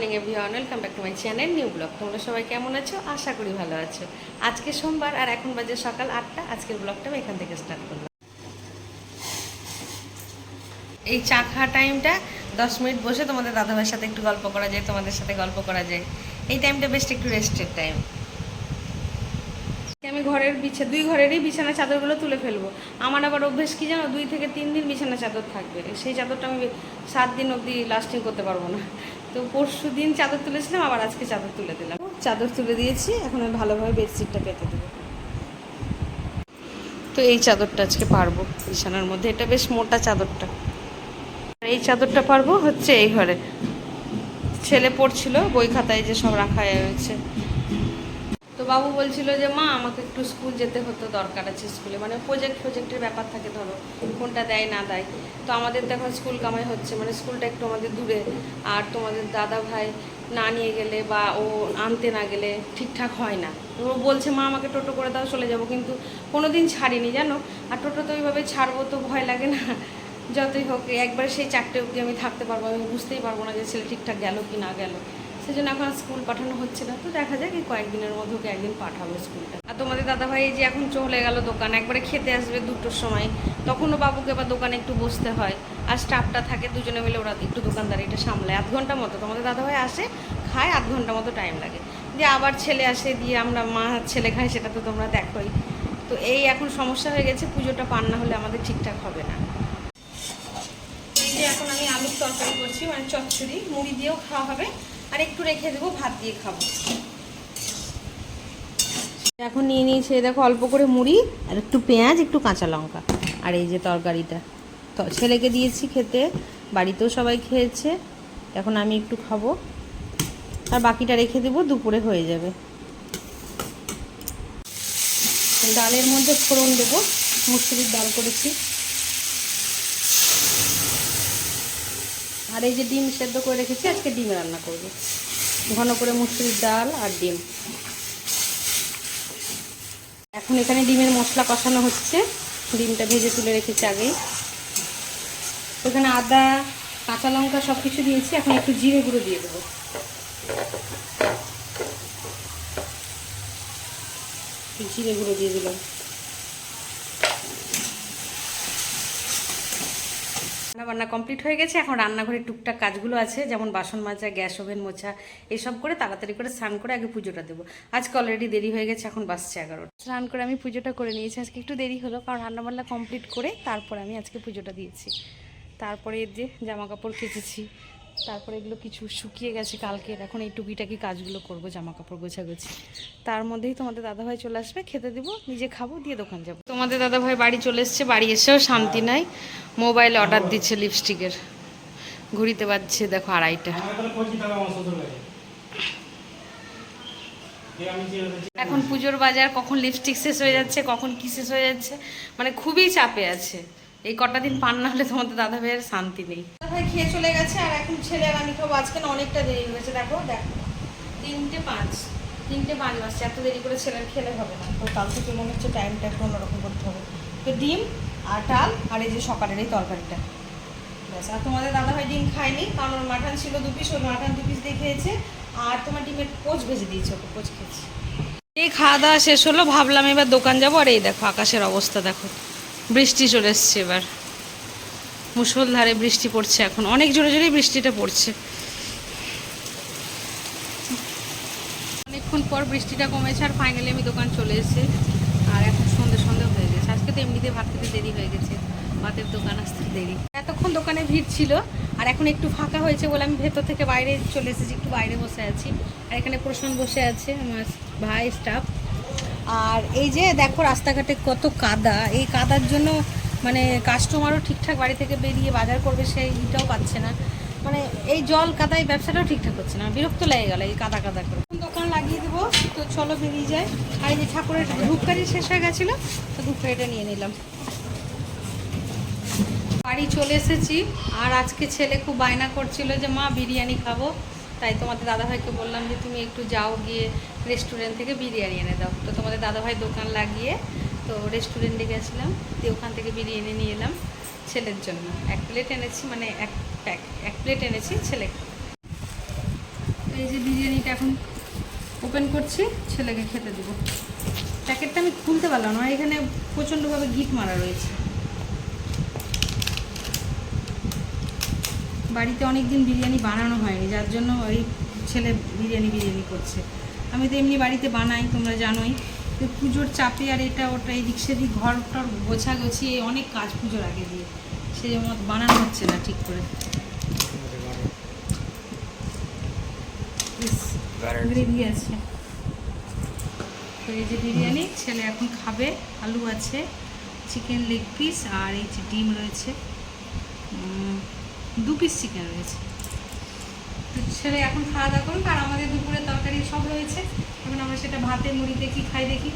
Morning everyone welcome back to my channel new vlog তোমরা সবাই কেমন আছো? আশা করি ভালো আছো। আজকে সোমবার আর এখন বাজে সকাল আটটা। আজকের ব্লগটা আমি এখান থেকে স্টার্ট করলাম। এই চা খাওয়া টাইমটা দশ মিনিট বসে তোমাদের দাদাভাইয়ের সাথে একটু গল্প করা যায়, তোমাদের সাথে গল্প করা যায়। এই টাইমটা বেস্ট একটু রেস্টের টাইম আমি ঘরের বিছা দুই ঘরেরই বিছানা চাদরগুলো তুলে ফেলব। আমার আবার অভ্যেস কি জানো? দুই থেকে তিন দিন বিছানা চাদর থাকবে। সেই চাদরটা আমি সাত দিন অবধি লাস্টিং করতে পারব না। তো পরশু দিন চাদর তুলেছিলাম, আবার আজকে চাদর তুলে দিলাম। চাদর তুলে দিয়েছি, এখন আমি ভালোভাবে বেডশিটটা পেতে দেবো। তো এই চাদরটা আজকে পারব, বিছানার মধ্যে। এটা বেশ মোটা চাদরটা। এই চাদরটা পারব হচ্ছে এই ঘরে। ছেলে পড়ছিল বই খাতায় যে সব রাখা হয়েছে। বাবু বলছিল যে, মা, আমাকে একটু স্কুল যেতে হতো, দরকার আছে স্কুলে। মানে প্রজেক্ট প্রজেক্টের ব্যাপার থাকে, ধরো। কোনটা দেয়, না দেয়। তো আমাদের তো এখন স্কুল কামাই হচ্ছে মানে স্কুলটা একটু আমাদের দূরে। আর তোমাদের দাদা ভাই না নিয়ে গেলে বা ও আনতে না গেলে ঠিকঠাক হয় না। ও বলছে, মা, আমাকে টোটো করে দাও, চলে যাব। কিন্তু কোনো দিন ছাড়িনি, জানো? আর টোটো তো ওইভাবে ছাড়বো তো ভয় লাগে না। যতই হোক, একবার সেই চারটে অবধি আমি থাকতে পারব, আমি বুঝতেই পারব না যে ছেলে ঠিকঠাক গেল কি না গেল। সেজন্য এখন স্কুল পাঠানো হচ্ছে না। তো দেখা যাক এই কয়েকদিনের মধ্যে ওকে একদিন পাঠাবো স্কুলটা। আর তোমাদের দাদাভাই যে এখন চলে গেল দোকান, একবারে খেতে আসবে দুটোর সময়। তখনও বাবুকে আবার দোকানে একটু বসতে হয়। আর স্টাফটা থাকে, দুজনে মিলে ওরা একটু দোকানদারিটা সামলায়। আধ ঘণ্টা মতো। তোমাদের দাদাভাই আসে, খায়, আধ ঘণ্টা মতো টাইম লাগে। দিয়ে আবার ছেলে আসে, দিয়ে আমরা মা ছেলে খাই সেটা তো তোমরা দেখোই। তো এই এখন সমস্যা হয়ে গেছে, পুজোটা পান না হলে আমাদের ঠিকঠাক হবে না। এখন আমি আলুর তরকারি করছি মানে চচ্চড়ি, মুড়ি দিয়েও খাওয়া হবে। আর একটু রেখে দেবো, ভাত দিয়ে খাব। এখন নিয়ে নিয়েছি দেখো অল্প করে মুড়ি আর একটু পেঁয়াজ, একটু কাঁচা লঙ্কা আর এই যে তরকারিটা। তো ছেলেকে দিয়েছি খেতে, বাড়িতেও সবাই খেয়েছে, এখন আমি একটু খাব। আর বাকিটা রেখে দেবো, দুপুরে হয়ে যাবে। ডালের মধ্যে ফোড়ন দেবো, মুসুরির ডাল করেছি। আর এই যে ডিম সেদ্ধ করে রেখেছি, আজকে ডিম রান্না করব। ঘন করে মুসুরির ডাল আর ডিম। এখন এখানে ডিমের মশলা কষানো হচ্ছে। ডিমটা ভেজে তুলে রেখেছি আগেই। ওখানে আদা, কাঁচা লঙ্কা সব কিছু দিয়েছি, এখন একটু জিরে গুঁড়ো দিয়ে দেবো। জিরে গুঁড়ো দিয়ে দিলাম। রান্না বান্না কমপ্লিট হয়ে গেছে। এখন রান্নাঘরে টুকটাক কাজগুলো আছে, যেমন বাসন মাজা, গ্যাস ওভেন মোছা, এসব করে তাড়াতাড়ি করে স্নান করে আগে পুজোটা দেবো। আজকে অলরেডি দেরি হয়ে গেছে, এখন বাসছে এগারোটা। স্নান করে আমি পুজোটা করে নিয়েছি, আজকে একটু দেরি হলো, কারণ রান্নাবান্না কমপ্লিট করে তারপর আমি আজকে পুজোটা দিয়েছি। তারপরে যে জামা কাপড় কেচেছি তারপরে এগুলো কিছু শুকিয়ে গেছে কালকের। এখন এই টুকিটাকি কাজগুলো করব জামা কাপড় গোছাগুছি। তার মধ্যেই তোমাদের দাদাভাই চলে আসবে, খেতে দেবো, নিজে খাব, দিয়ে দোকান যাব। তোমাদের দাদাভাই বাড়ি চলে এসছে, বাড়ি এসেও শান্তি নাই। মোবাইলে অর্ডার দিচ্ছে লিপস্টিকের। ঘুরিতে পারছে দেখো আড়াইটা। এখন পুজোর বাজার কখন লিপস্টিক শেষ হয়ে যাচ্ছে, কখন কি শেষ হয়ে যাচ্ছে মানে খুবই চাপে আছে। এই কটা দিন পান না হলে তোমাদের দাদা ভাইয়ের শান্তি নেই। ভাই খেয়ে চলে গেছে, আর এখন ছেলে আর আমি খাব। আজকে অনেকটা দেরি হয়েছে, দেখো দেখো। তিনটে পাঁচ তিনটে পাঁচ বাজছে, এত দেরি করে ছেলের খেলে হবে না। তো কাল থেকে মনে হচ্ছে টাইমটা একটু অন্যরকম করতে হবে। তো ডিম আর ডাল আর এই যে সকালের এই তরকারিটা। ব্যাস, আর তোমাদের দাদাভাই ডিম খায়নি, কারণ ওর মাটন ছিল দু পিস ওই মাঠান দু পিস দিয়ে খেয়েছে, আর তোমার ডিমের কোচ ভেজে দিয়েছে, ওকে পোচ খেয়েছে। এই খাওয়া দাওয়া শেষ হলো, ভাবলাম এবার দোকান যাব, আর এই দেখো, আকাশের অবস্থা দেখো। বৃষ্টি চলে এসছে এবার। মুসলধারে বৃষ্টি পড়ছে এখন। অনেক জোরে জোরেই বৃষ্টিটা পড়ছে। অনেকক্ষণ পর বৃষ্টিটা কমেছে আর ফাইনালি আমি দোকান চলে এসেছি। আর এখন সন্ধে সন্ধে হয়ে গেছে। আজকে তো এমনিতে ভাত খেতে দেরি হয়ে গেছে। ভাতের দোকান আসতে দেরি। এতক্ষণ দোকানে ভিড় ছিল আর এখন একটু ফাঁকা হয়েছে বলে আমি ভেতর থেকে বাইরে চলে এসেছি, একটু বাইরে বসে আছি। আর এখানে প্রশান্ত বসে আছে, আমার ভাই স্টাফ আর এই যে দেখো রাস্তাঘাটে কত কাদা, এই কাদার জন্য মানে কাস্টমারও ঠিকঠাক বাড়ি থেকে বেরিয়ে বাজার করবে সেইটাও পাচ্ছে না। মানে এই জল কাদায় ব্যবসাটাও ঠিকঠাক হচ্ছে না, বিরক্ত লেগে গেল এই কাদা কাদা করে। দোকান লাগিয়ে দেবো, তো চলো বেরিয়ে যায় আর এই যে ঠাকুরের ধূপকারি শেষ হয়ে গেছিল, তো ধূপকারিটা নিয়ে নিলাম। বাড়ি চলে এসেছি, আর আজকে ছেলে খুব বায়না করছিল যে, মা, বিরিয়ানি খাব। তাই তোমাদের দাদাভাইকে বললাম যে তুমি একটু যাও গিয়ে রেস্টুরেন্ট থেকে বিরিয়ানি এনে দাও। তো তোমাদের দাদাভাই দোকান লাগিয়ে তো রেস্টুরেন্টে গেছিলাম, দিয়ে ওখান থেকে বিরিয়ানি নিয়ে এলাম ছেলের জন্য। এক প্লেট এনেছি মানে এক প্যাক এক প্লেট এনেছি ছেলে। এই যে বিরিয়ানিটা এখন ওপেন করছি, ছেলেকে খেতে দেবো। প্যাকেটটা আমি খুলতে পারলাম না, এখানে প্রচণ্ডভাবে গিট মারা রয়েছে। বাড়িতে অনেক দিন বিরিয়ানি বানানো হয়নি, যার জন্য ওই ছেলে বিরিয়ানি বিরিয়ানি করছে। আমি তো এমনি বাড়িতে বানাই, তোমরা জানোই। তো পুজোর চাপে আর এটা ওটা এদিক সেদিক ঘর টর গোছা গোছিয়ে অনেক কাজ পুজোর আগে দিয়ে। সেই জন্য বানানো হচ্ছে না ঠিক করে। তো এই যে বিরিয়ানি, ছেলে এখন খাবে। আলু আছে, চিকেন লেগ পিস আর এই যে ডিম রয়েছে। দু পিস চিকেন রয়েছে। ছেলে এখন খাওয়া দাওয়া করুক, আর আমাদের দুপুরে তরকারি সব রয়েছে। এখন আমরা সেটা ভাতে, মুড়িতে কি খাই দেখি।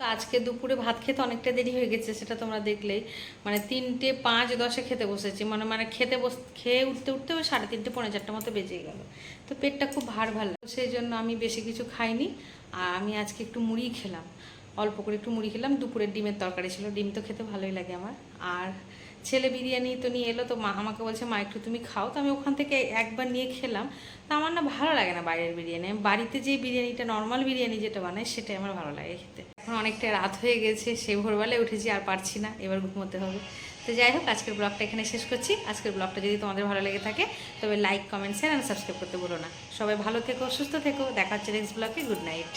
তো আজকে দুপুরে ভাত খেতে অনেকটা দেরি হয়ে গেছে, সেটা তোমরা দেখলেই। মানে তিনটে পাঁচ, দশে খেতে বসেছি। মানে মানে খেতে বস, খেয়ে উঠতে উঠতে ওই সাড়ে তিনটে, পৌনে চারটে মতো বেজে গেল। তো পেটটা খুব ভার ভার লাগল সেই জন্য আমি বেশি কিছু খাইনি। আর আমি আজকে একটু মুড়ি খেলাম। অল্প করে একটু মুড়ি খেলাম, দুপুরের ডিমের তরকারি ছিল, ডিম তো খেতে ভালোই লাগে আমার। আর ছেলে বিরিয়ানি তো নিয়ে এলো, তো মা আমাকে বলছে, মা, একটু তুমি খাও। তো আমি ওখান থেকে একবার নিয়ে খেলাম। তা আমার না ভালো লাগে না বাইরের বিরিয়ানি। আমি বাড়িতে যে বিরিয়ানিটা নর্মাল বিরিয়ানি যেটা বানাই, সেটাই আমার ভালো লাগে খেতে। এখন অনেকটা রাত হয়ে গেছে, সেই ভোরবেলায় উঠেছি, আর পারছি না, এবার ঘুমোতে হবে। তো যাই হোক, আজকের ব্লগটা এখানে শেষ করছি। আজকের ব্লগটা যদি তোমাদের ভালো লেগে থাকে, তবে লাইক কমেন্ট শেয়ার আর সাবস্ক্রাইব করতে বলো না। সবাই ভালো থেকো, সুস্থ থেকো। দেখা হচ্ছে নেক্সট ব্লগে গুড নাইট